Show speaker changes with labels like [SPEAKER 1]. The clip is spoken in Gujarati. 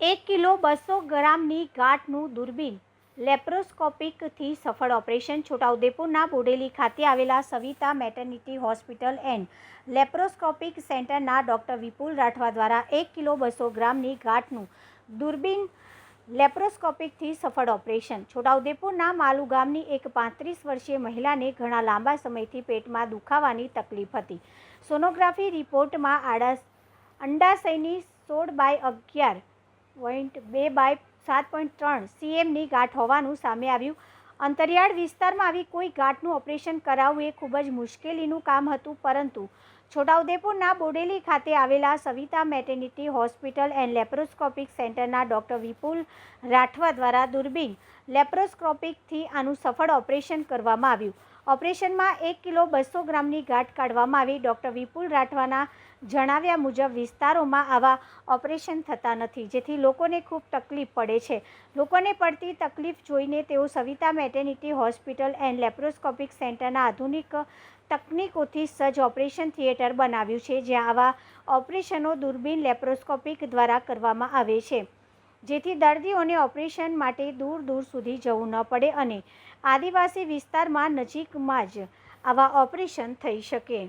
[SPEAKER 1] એક કિલો બસો ગ્રામની ગાંઠનું દૂરબીન લેપ્રોસ્કોપિકથી સફળ ઓપરેશન છોટાઉદેપુરના બોડેલી ખાતે આવેલા Savita maternity hospital and laparoscopic સેન્ટરના ડૉક્ટર વિપુલ રાઠવા દ્વારા એક કિલો બસો ગ્રામની ગાંઠનું દૂરબીન લેપ્રોસ્કોપિકથી સફળ ઓપરેશન. છોટાઉદેપુરના માલુ ગામની એક પાંત્રીસ વર્ષીય મહિલાને ઘણા લાંબા સમયથી પેટમાં દુખાવાની તકલીફ હતી. સોનોગ્રાફી રિપોર્ટમાં આડા અંડાશયની સોળ બાય અગિયાર પોઈન્ટ બે બાય સાત પોઈન્ટ ત્રણ સીએમની ગાંઠ હોવાનું સામે આવ્યું. અંતરિયાળ વિસ્તારમાં આવી કોઈ ગાંઠનું ઓપરેશન કરાવવું એ ખૂબ જ મુશ્કેલીનું કામ હતું, પરંતુ છોટાઉદેપુરના બોડેલી ખાતે આવેલા Savita maternity hospital and laparoscopic સેન્ટરના ડૉક્ટર વિપુલ રાઠવા દ્વારા દૂરબીન લેપ્રોસ્કોપિકથી આનું સફળ ઓપરેશન કરવામાં આવ્યું. ઓપરેશનમાં એક કિલો બસો ગ્રામની ગાંઠ કાઢવામાં આવી. ડૉક્ટર વિપુલ રાઠવાના જણાવ્યા મુજબ વિસ્તારોમાં આવા ઓપરેશન થતા નથી, જેથી લોકોને ખૂબ તકલીફ પડે છે. લોકોને પડતી તકલીફ જોઈને તેઓ Savita maternity hospital and laparoscopic સેન્ટરના આધુનિક તકનીકોથી સજ્જ ઓપરેશન થિયેટર બનાવ્યું છે, જ્યાં આવા ઓપરેશનો દૂરબીન લેપ્રોસ્કોપિક દ્વારા કરવામાં આવે છે. જેથી દર્દીઓને ઓપરેશન માટે દૂર દૂર સુધી જવું ન પડે અને આદિવાસી વિસ્તારમાં નજીકમાં જ આવા ઓપરેશન થઈ શકે.